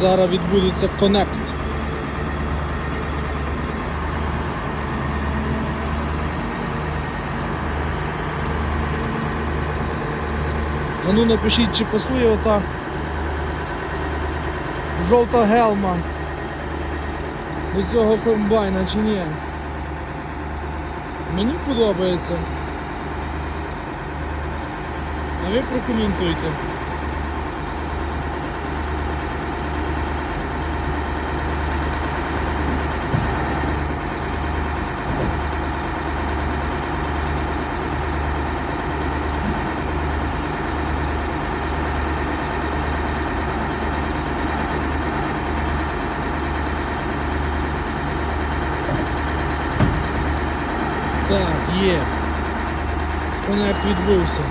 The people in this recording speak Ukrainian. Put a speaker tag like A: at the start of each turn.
A: Зараз відбудеться Connect. А ну напишіть, чи пасує ота жовта гелма до цього комбайна чи ні. Мені подобається. А ви прокоментуйте. Так, є. Конект відбувся.